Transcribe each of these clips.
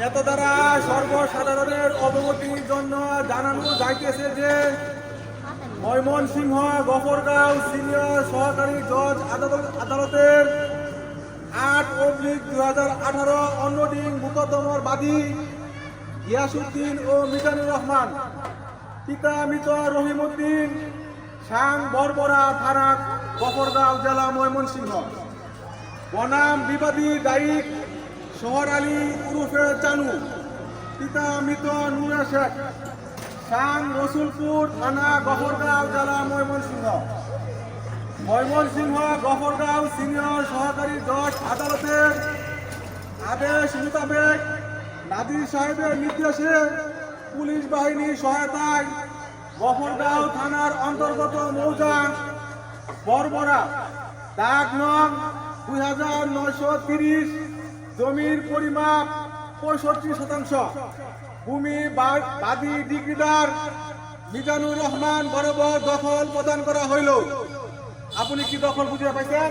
এত দ্বারা সর্বসাধারণের অবগতির জন্য জানানো যাইতেছে যে ময়মনসিংহ গফরগাঁও সিনিয়র সহকারী জজ আদালত- আদালতের আট অব্লিক দুই হাজার আঠারো অন্যদিন মুকদ্দমার বাদী গিয়াসুদ্দিন ও মিজানুর রহমান, পিতা মৃত রহিমউদ্দিন সাং বরবরা থানা গফরগাঁও জেলা ময়মনসিংহ। বনাম বিবাদী দায়িক শহর আলী উরুফে চানু, পিতা মৃত নুরা শেখ, সাং রসুলপুর থানা গফরগাঁও জেলা ময়মনসিংহ। ময়মনসিংহ গফরগাঁও সিনিয়র সহকারী জজ আদালতের আদেশ মোতাবেক নাদির সাহেবের নির্দেশে পুলিশ বাহিনীর সহায়তায় গফরগাঁও থানার অন্তর্গত মৌজা বরবরা দাগ নং দুই হাজার নয়শো তিরিশ জমির পরিমাপ পঁয়ষট্টি শতাংশ। ভূমি বাদী ডিগ্রিদার মিজানুর রহমান বরাবর দখল প্রদান করা হইল। আপনি কি দখল বুঝে পাইছেন?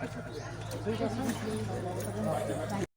哎，对对对，所以说，看谁能够把这。